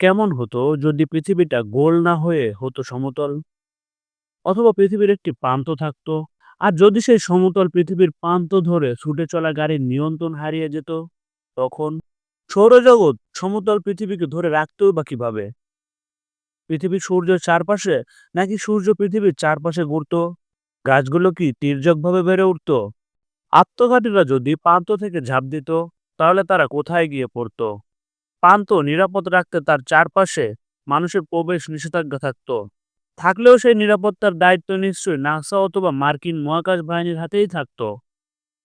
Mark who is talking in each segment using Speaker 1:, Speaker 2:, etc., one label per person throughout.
Speaker 1: কেমন হতো যদি পৃথিবীটা গোল না হয়ে হতো সমতল? অথবা পৃথিবীর একটি প্রান্ত থাকতো। আর যদি সেই সমতল পৃথিবীর প্রান্ত ধরে ছুটে চলা গাড়ির নিয়ন্ত্রণ হারিয়ে যেত, তখন? সৌরজগৎ সমতল পৃথিবীকে ধরে রাখতেও বা কীভাবে? পৃথিবী সূর্যের চারপাশে নাকি সূর্য পৃথিবীর চারপাশে ঘুরত? গাছগুলো কি তির্যকভাবে বেড়ে উঠত? আত্মঘাতীরা যদি প্রান্ত থেকে ঝাঁপ দিত, তাহলে তারা কোথায় গিয়ে পড়ত? প্রান্ত নিরাপদ রাখতে তার চারপাশে মানুষের প্রবেশ নিষেধাজ্ঞা থাকত। থাকলেও সেই নিরাপত্তার দায়িত্ব নিশ্চয়ই নাসা অথবা মার্কিন মহাকাশ বাহিনীর হাতেই থাকত।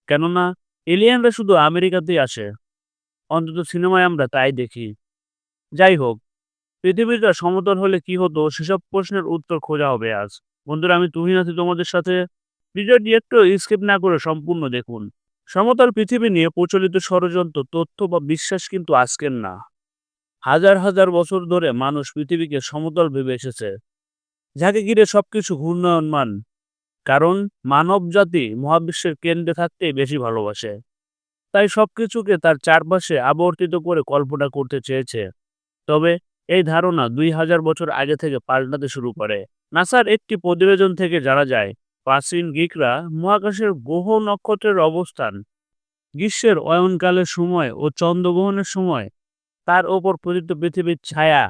Speaker 1: কেননা এলিয়েনরা শুধু আমেরিকাতেই আসে। অন্তত সিনেমায় আমরা তাই দেখি। যাই হোক, পৃথিবীটা সমতল হলে কি হতো সেসব প্রশ্নের উত্তর খোঁজা হবে আজ। বন্ধুরা আমি তুহিন আছি তোমাদের সাথে। ভিডিওটি একটু স্কিপ না করে সম্পূর্ণ দেখুন। সমতল পৃথিবী নিয়ে প্রচলিত ষড়যন্ত্র, তথ্য বা বিশ্বাস কিন্তু আজকের না। হাজার হাজার বছর ধরে মানুষ পৃথিবীকে সমতল ভেবে এসেছে। যাকে ঘিরে সবকিছু ঘূর্ণয়মান। কারণ মানব জাতি মহাবিশ্বের কেন্দ্রে থাকতেই বেশি ভালোবাসে। তাই সবকিছুকে তার চারপাশে আবর্তিত করে কল্পনা করতে চেয়েছে। তবে এই ধারণা দুই হাজার বছর আগে থেকে পাল্টাতে শুরু করে। নাসার একটি প্রতিবেদন থেকে জানা যায় প্রাচীন গ্রিকরা মহাকাশের গ্রহ নক্ষত্রের অবস্থান, গ্রীষ্মের অয়নকালের সময় ও চন্দ্রগ্রহণের সময় তার ওপর পতিত পৃথিবীর ছায়া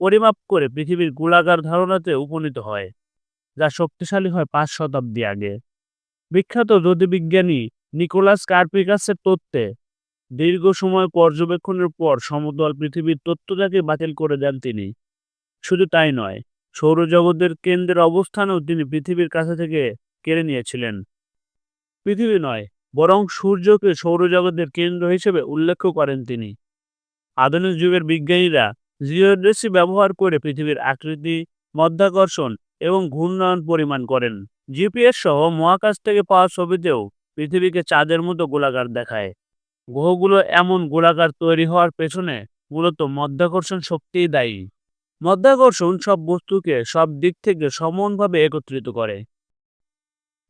Speaker 1: পরিমাপ করে পৃথিবীর গোলাকার ধারণাতে উপনীত হয়, যা শক্তিশালী হয় পাঁচ শতাব্দী আগে। বিখ্যাত জ্যোতির্বিজ্ঞানী নিকোলাস কার্পিকাসের তত্ত্বে দীর্ঘ সময় পর্যবেক্ষণের পর সমতল পৃথিবীর তত্ত্বটাকে বাতিল করে দেন তিনি। শুধু তাই নয় সৌরজগতের কেন্দ্রের অবস্থানেও তিনি পৃথিবীর কাছে থেকে কেড়ে নিয়েছিলেন। পৃথিবী নয়, বরং সূর্যকে সৌরজগতের কেন্দ্র হিসেবে উল্লেখ করেন তিনি। আধুনিক যুগের বিজ্ঞানীরা জিওডেসি ব্যবহার করে পৃথিবীর আকৃতি, মধ্যাকর্ষণ এবং ঘূর্ণয়ন পরিমাণ করেন। জিপিএস সহ মহাকাশ থেকে পাওয়া ছবিতেও পৃথিবীকে চাঁদের মতো গোলাকার দেখায়। গ্রহগুলো এমন গোলাকার তৈরি হওয়ার পেছনে মূলত মধ্যাকর্ষণ শক্তিই দায়ী। মধ্যাকর্ষণ সব বস্তুকে সব দিক থেকে সমানভাবে একত্রিত করে,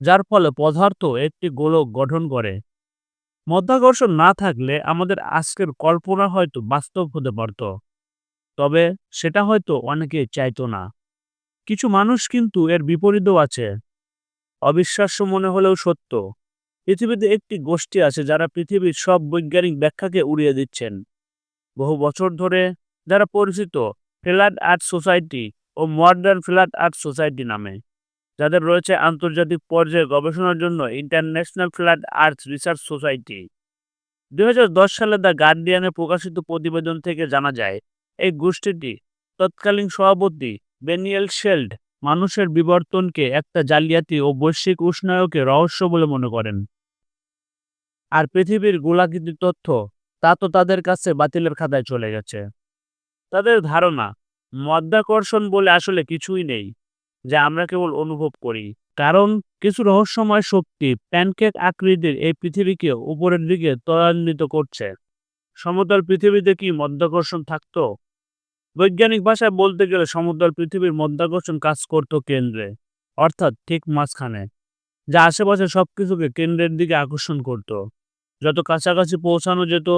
Speaker 1: যার ফলে পদার্থ একটি গোলক গঠন করে। মধ্যাকর্ষণ না থাকলে আমাদের আজকের কল্পনা হয়তো বাস্তব হতে পারত, তবে সেটা হয়তো অনেকে চাইতো না। কিছু মানুষ কিন্তু এর বিপরীতও আছে, অবিশ্বাস্য মনে হলেও সত্য। পৃথিবীতে একটি গোষ্ঠী আছে যারা পৃথিবীর সব বৈজ্ঞানিক ব্যাখ্যাকে উড়িয়ে দিচ্ছেন। বহু বছর ধরে যারা পরিচিত ফ্ল্যাট আর্ট সোসাইটি ও মডার্ন ফ্ল্যাট আর্ট সোসাইটি নামে। যাদের রয়েছে আন্তর্জাতিক পর্যায়ে গবেষণার জন্য international flat earth research society দুই সালে দ্য গার্ডিয়ানে প্রকাশিত প্রতিবেদন থেকে জানা যায়, এই গোষ্ঠীটি তৎকালীন সভাপতি বেনিয়েল শেল্ড মানুষের বিবর্তনকে একটা জালিয়াতি ও বৈশ্বিক উষ্ণায়কে রহস্য বলে মনে করেন। আর পৃথিবীর গোলাকৃতি তথ্য তা তো তাদের কাছে বাতিলের খাতায় চলে গেছে। তাদের ধারণা, মধ্যাকর্ষণ বলে আসলে কিছুই নেই, যা আমরা কেবল অনুভব করি। কারণ, কিছু রহস্যময় শক্তি প্যানকেক আকৃতির এই পৃথিবীকে উপরের দিকে ত্বরান্বিত করছে। সমতল পৃথিবীতে কি মধ্যাকর্ষণ থাকতো? বৈজ্ঞানিক ভাষায় বলতে গেলে সমতল পৃথিবীর মধ্যাকর্ষণ কাজ করত কেন্দ্রে, অর্থাৎ ঠিক মাঝখানে, যা আশেপাশে সবকিছুকে কেন্দ্রের দিকে আকর্ষণ করত। যত কাছাকাছি পৌঁছানো যেত,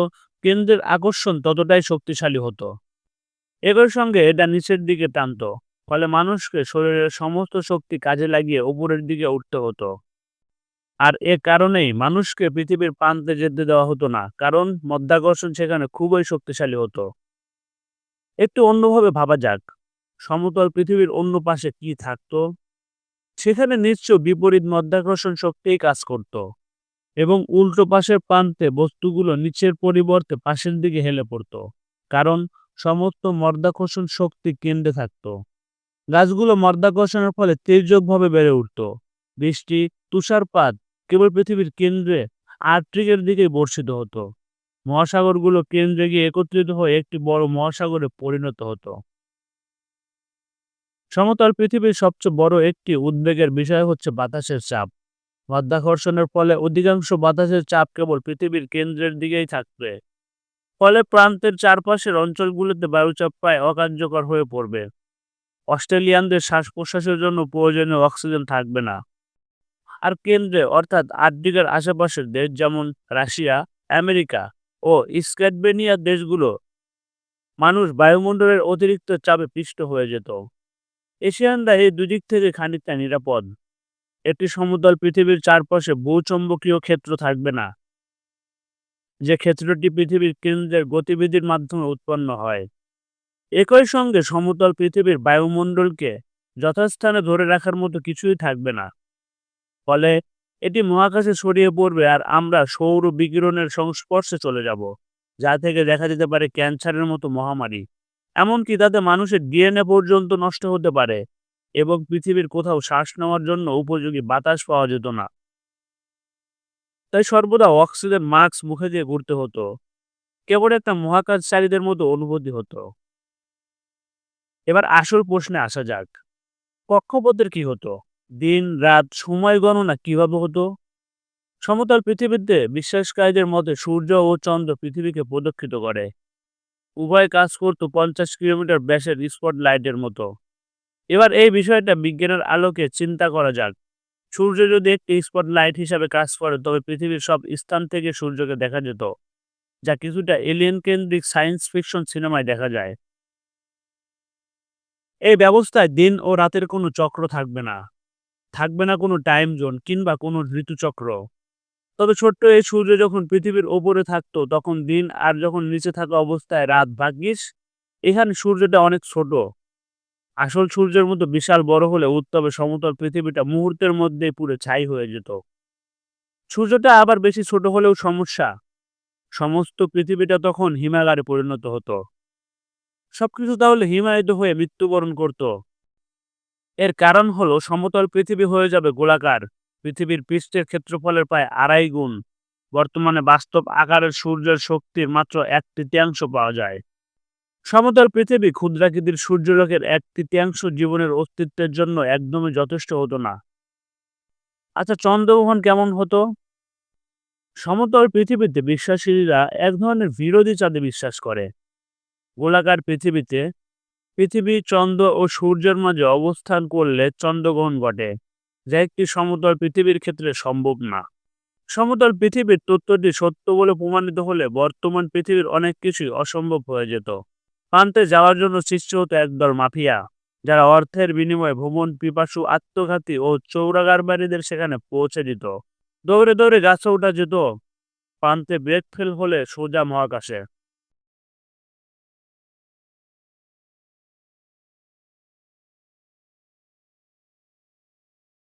Speaker 1: কেন্দ্রের আকর্ষণ ততটাই শক্তিশালী হতো। একই সঙ্গে এটা নিচের দিকে টানত, ফলে মানুষকে শরীরের সমস্ত শক্তি কাজে লাগিয়ে উপরের দিকে উঠতে হতো। আর এ কারণেই মানুষকে পৃথিবীর প্রান্তে যেতে দেওয়া হতো না, কারণ মধ্যাকর্ষণ সেখানে খুবই শক্তিশালী হতো। একটু অন্যভাবে ভাবা যাক, সমতল পৃথিবীর অন্য পাশে কি থাকতো? সেখানে নিশ্চয় বিপরীত মধ্যাকর্ষণ শক্তিই কাজ করত, এবং উল্টো পাশের প্রান্তে বস্তুগুলো নিচের পরিবর্তে পাশের দিকে হেলে পড়তো, কারণ সমস্ত মর্দাকর্ষণ শক্তি কেন্দ্রে থাকতো। গাছগুলো মর্দাকর্ষণের ফলে তেজকভাবে বেড়ে উঠত। বৃষ্টি, তুষারপাত কেবল পৃথিবীর কেন্দ্রে আর্ট্রিকের দিকে বর্ষিত হতো। মহাসাগরগুলো কেন্দ্রে গিয়ে একত্রিত হয়ে একটি বড় মহাসাগরে পরিণত হতো। সমতল পৃথিবীর সবচেয়ে বড় একটি উদ্বেগের বিষয় হচ্ছে বাতাসের চাপ। মাধ্যাকর্ষণের ফলে অধিকাংশ বাতাসের চাপ কেবল পৃথিবীর কেন্দ্রের দিকেই থাকবে। ফলে প্রান্তের চারপাশের অঞ্চলগুলোতে বায়ুচাপ প্রায় অকার্যকর হয়ে পড়বে। অস্ট্রেলিয়ানদের শ্বাস প্রশ্বাসের জন্য প্রয়োজনীয় অক্সিজেন থাকবে না। আর কেন্দ্রে অর্থাৎ আর্কটিকের আশেপাশের দেশ যেমন রাশিয়া, আমেরিকা ও স্ক্যাটবেনিয়ার দেশগুলো মানুষ বায়ুমণ্ডলের অতিরিক্ত চাপে পিষ্ট হয়ে যেত। এশিয়ানরা এই দুদিক থেকে খানিকটা নিরাপদ। একটি সমতল পৃথিবীর চারপাশে ভূচম্বকীয় ক্ষেত্র থাকবে না। যে ক্ষেত্রটি পৃথিবীর কেন্দ্রের গতিবিধির মাধ্যমে উৎপন্ন হয়। একই সঙ্গে সমতল পৃথিবীর বায়ুমণ্ডলকে যথাস্থানে ধরে রাখার মতো কিছুই থাকবে না। ফলে এটি মহাকাশে ছড়িয়ে পড়বে আর আমরা সৌর বিকিরণের সংস্পর্শে চলে যাব, যা থেকে দেখা যেতে পারে ক্যান্সারের মতো মহামারী। এমনকি তাতে মানুষের ডিএনএ পর্যন্ত নষ্ট হতে পারে এবং পৃথিবীর কোথাও শ্বাস নেওয়ার জন্য উপযোগী বাতাস পাওয়া যেত না। তাই সর্বদা অক্সিজেন, মাস্ক মুখে দিয়ে ঘুরতে হতো। কেবল একটা মহাকাশচারীদের মতো অনুভূতি হতো। এবার আসল প্রশ্নে আসা যাক। কক্ষপথের কি হতো? দিন, রাত, সময় গণনা কীভাবে হতো? সমতল পৃথিবীতে বিশ্বাসকারীদের মতে সূর্য ও চন্দ্র পৃথিবীকে প্রদক্ষিত করে। উভয় কাজ করতো পঞ্চাশ কিলোমিটার ব্যাসের স্পট লাইটের মতো। এবার এই বিষয়টা বিজ্ঞানের আলোকে চিন্তা করা যাক। সূর্য যদি একটি স্পট লাইট হিসাবে কাজ করে, তবে পৃথিবীর সব স্থান থেকে সূর্যকে দেখা যেত, যা কিছুটা এলিয়েন কেন্দ্রিক সায়েন্স ফিকশন সিনেমায় দেখা যায়। এই ব্যবস্থায় দিন ও রাতের কোনো চক্র থাকবে না। থাকবে না কোনো টাইম জোন কিংবা কোনো ঋতুচক্র। তবে ছোট্ট এই সূর্য যখন পৃথিবীর ওপরে থাকতো, তখন দিন আর যখন নিচে থাকা অবস্থায় রাত ভাগ্যিস, এখানে সূর্যটা অনেক ছোট। আসল সূর্যের মতো বিশাল বড় হলে উত্তবে সমতল পৃথিবীটা মুহূর্তের মধ্যেই পুরো ছাই হয়ে যেত। সূর্যটা আবার বেশি ছোট হলেও সমস্যা। সমস্ত পৃথিবীটা তখন হিমাগারে পরিণত হতো। সবকিছু তাহলে হিমায়িত হয়ে মৃত্যুবরণ করত। এর কারণ হলো সমতল পৃথিবী হয়ে যাবে গোলাকার। পৃথিবীর পৃষ্ঠের ক্ষেত্রফলের প্রায় আড়াই গুণ। বর্তমানে বাস্তব আকারের সূর্যের শক্তির মাত্র এক তৃতীয়াংশ পাওয়া যায়। সমতল পৃথিবী ক্ষুদ্রাকৃতির সূর্যলোকের এক তৃতীয়াংশ জীবনের অস্তিত্বের জন্য একদমই যথেষ্ট হতো না। আচ্ছা চন্দ্রগ্রহণ কেমন হতো? সমতল পৃথিবীতে বিশ্বাসীরা এক ধরনের বিরোধী চাঁদে বিশ্বাস করে। গোলাকার পৃথিবীতে পৃথিবী, চন্দ্র ও সূর্যের মাঝে অবস্থান করলে চন্দ্রগ্রহণ ঘটে, যা একটি সমতল পৃথিবীর ক্ষেত্রে সম্ভব না। সমতল পৃথিবীর তথ্যটি সত্য বলে প্রমাণিত হলে বর্তমান পৃথিবীর অনেক কিছুই অসম্ভব হয়ে যেত। প্রান্তে যাওয়ার জন্য সৃষ্টি হতো একদল মাফিয়া, যারা অর্থের বিনিময়ে ভ্রমণ, পিপাসু, আত্মঘাতী ও চৌরাগারবারীদের সেখানে পৌঁছে দিত। দৌড়ে দৌড়ে গাছে ওঠা যেত। প্রান্তে ব্রেক ফেল হলে সোজা মহাকাশে।